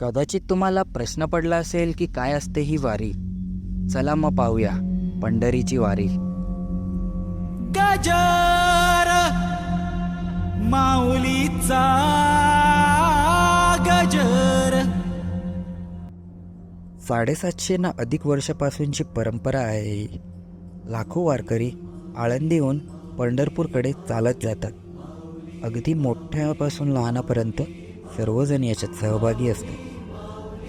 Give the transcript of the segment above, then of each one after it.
कदाचित तुम्हाला प्रश्न पडला असेल की काय असते ही वारी. चला मग पाहूया पंढरीची वारी. गजर माऊलीचा गजर. साडेसातशे ना अधिक वर्षापासूनची परंपरा आहे ही. लाखो वारकरी आळंदीहून पंढरपूरकडे चालत जातात. अगदी मोठ्यापासून लहानापर्यंत सर्वजण याच्यात सहभागी असतात.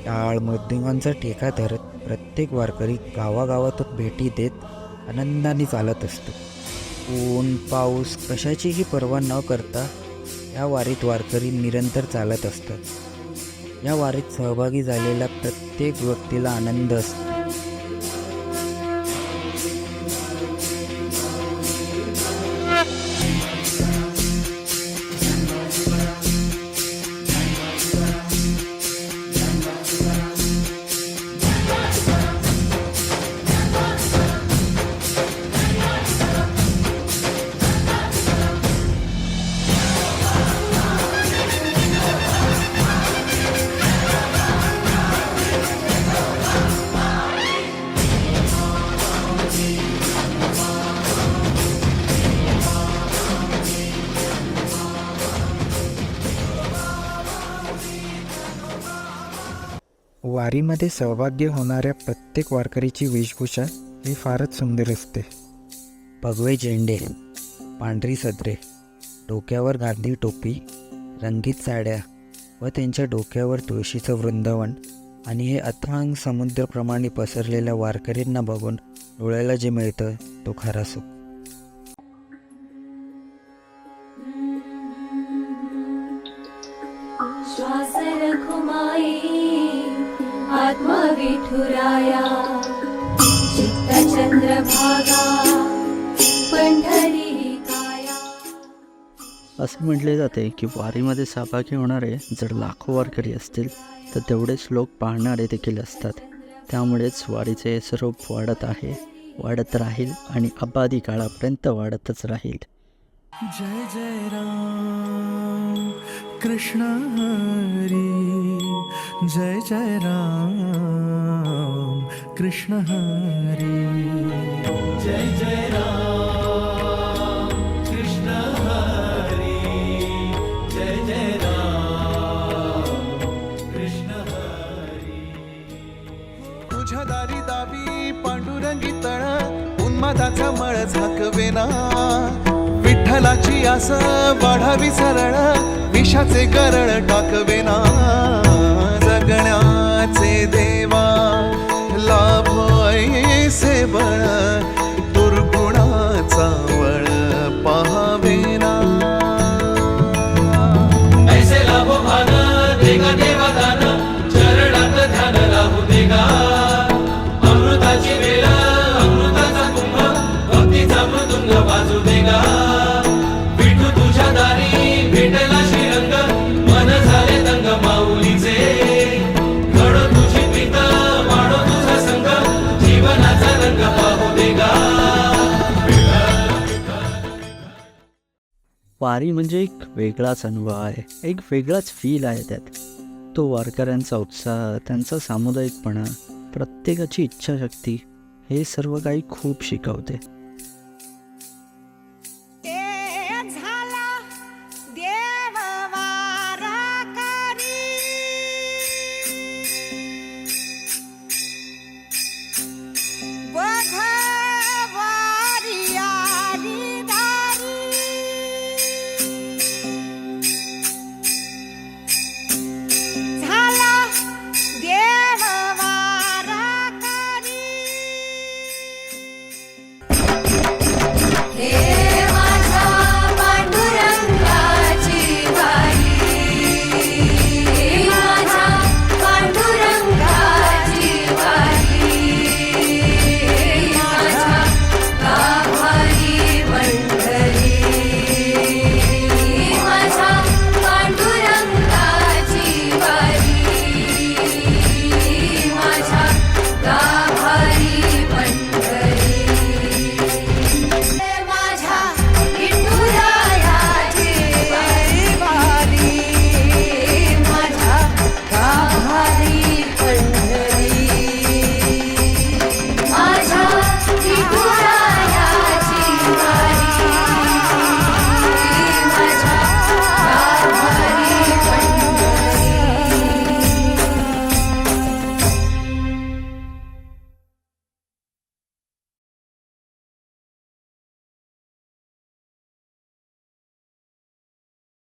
टाळ मृद्युंगांचा ठेका धरत प्रत्येक वारकरी गावागावातून भेटी देत आनंदाने चालत असतो. ऊन पाऊस कशाचीही पर्वा न करता या वारीत वारकरी निरंतर चालत असतात. या वारीत सहभागी झालेल्या प्रत्येक व्यक्तीला आनंद असतो. वारीमध्ये सहभाग्य होणाऱ्या प्रत्येक वारकरीची वेशभूषा ही फारच सुंदर असते. भगवे झेंडे पांढरी सदरे डोक्यावर गांधी टोपी रंगीत साड्या व त्यांच्या डोक्यावर तुळशीचं वृंदावन आणि हे अथांग समुद्राप्रमाणे पसरलेल्या वारकरींना बघून डोळ्याला जे मिळतं तो खरा सुख. आत्मा विठुराया चित्त चंद्रभागा पंढरी असे म्हटले जाते की वारीमध्ये सहभागी होणारे जर लाखो वारकरी असतील तर तेवढेच लोक पाहणारे देखील असतात. त्यामुळेच वारीचे स्वरूप वाढत आहे वाढत राहील आणि अबाधी काळापर्यंत वाढतच राहील. जय जय राम कृष्ण हरी। जय जय राम कृष्ण हरी। जय जय राम कृष्ण हरी। जय जय राम कृष्ण तुझ्या दारी दावी पांडुरंगी तळ उन्मादाचा मळ झाकवेना विठ्ठलाची आस वाढावी सरळ विषाचे गरळ टाकवेना जगण्याचे देवा लाभ ऐसे बळ दुर्गुणाचा वळ पाहावेना ऐसे लाभो भान वारी म्हणजे एक वेगळाच अनुभव आहे. एक वेगळाच फील आहे त्यात. तो वारकऱ्यांचा उत्साह त्यांचा सामुदायिकपणा प्रत्येकाची इच्छाशक्ती हे सर्व काही खूप शिकवते.